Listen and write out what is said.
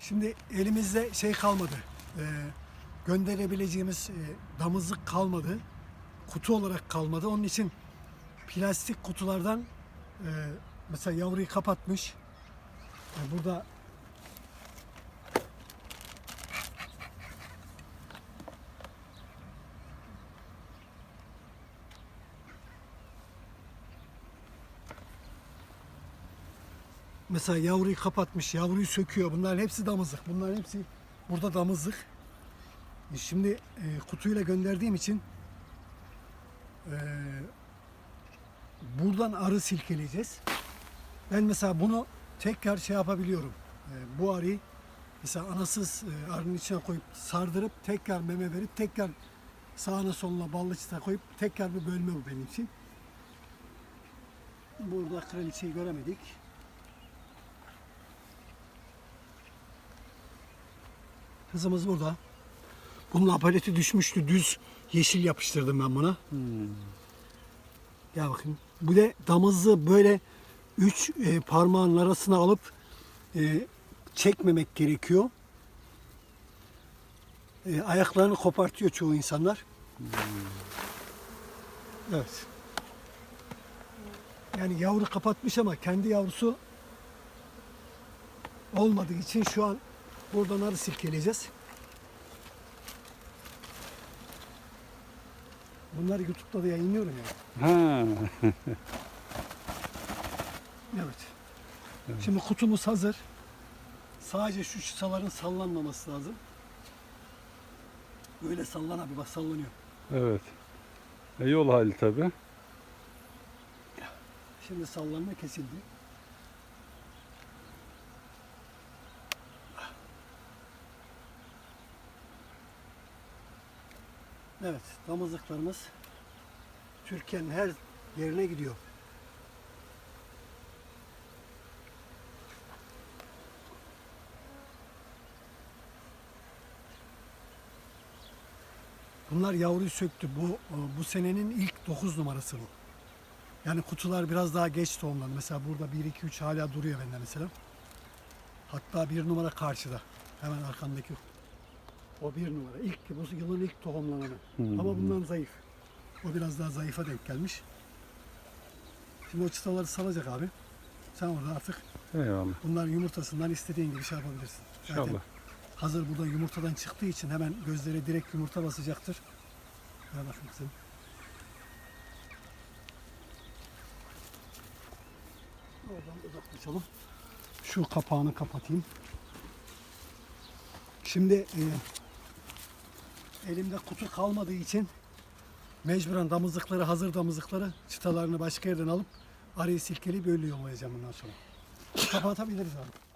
Şimdi elimizde şey kalmadı. Ee, gönderebileceğimiz e, damızlık kalmadı. Kutu olarak kalmadı. Onun için plastik kutulardan e, mesela yavruyu kapatmış. E, burada Mesela yavruyu kapatmış, yavruyu söküyor. Bunların hepsi damızlık. Bunların hepsi burada damızlık. E Şimdi e, kutuyla gönderdiğim için e, buradan arı silkeleyeceğiz. Ben mesela bunu tekrar şey yapabiliyorum. E, bu arıyı mesela anasız e, arının içine koyup sardırıp tekrar meme verip tekrar sağına soluna ballı çıta koyup tekrar bir bölme bu benim için. Burada kraliçeyi göremedik. Kızımız burada. Bunun apaleti düşmüştü. Düz yeşil yapıştırdım ben buna. Gel bakayım. Bu da damızı böyle üç e, parmağın arasına alıp e, çekmemek gerekiyor. E, ayaklarını kopartıyor çoğu insanlar. Evet. Yani yavru kapatmış ama kendi yavrusu olmadığı için şu an buradan arı silkeleyeceğiz. Bunları YouTube'da da yayınlıyorum ya. Ha. Evet. Şimdi kutumuz hazır. Sadece şu çıtaların sallanmaması lazım. Böyle sallan abi bak sallanıyor. Evet. E, yol hali tabi. Şimdi sallanma kesildi. Evet, damızlıklarımız Türkiye'nin her yerine gidiyor. Bunlar yavruyu söktü. Bu bu senenin ilk 9 numarası bu. Yani kutular biraz daha geç tohumlandı. Mesela burada 1 2 3 hala duruyor bende mesela. Hatta bir numara karşıda. Hemen arkandaki. O bir numara. İlk bu yılın ilk tohumlananı. Hmm. Ama bundan zayıf. O biraz daha zayıfa denk gelmiş. Şimdi o çıtaları salacak abi. Sen orada artık Eyvallah. bunların yumurtasından istediğin gibi şey yapabilirsin. Zaten İnşallah. hazır burada yumurtadan çıktığı için hemen gözlere direkt yumurta basacaktır. Ver bakayım kızım. Oradan uzaklaşalım. Şu kapağını kapatayım. Şimdi e, elimde kutu kalmadığı için mecburen damızlıkları, hazır damızlıkları çıtalarını başka yerden alıp arayı silkeleyip öyle yollayacağım bundan sonra. Kapatabiliriz abi.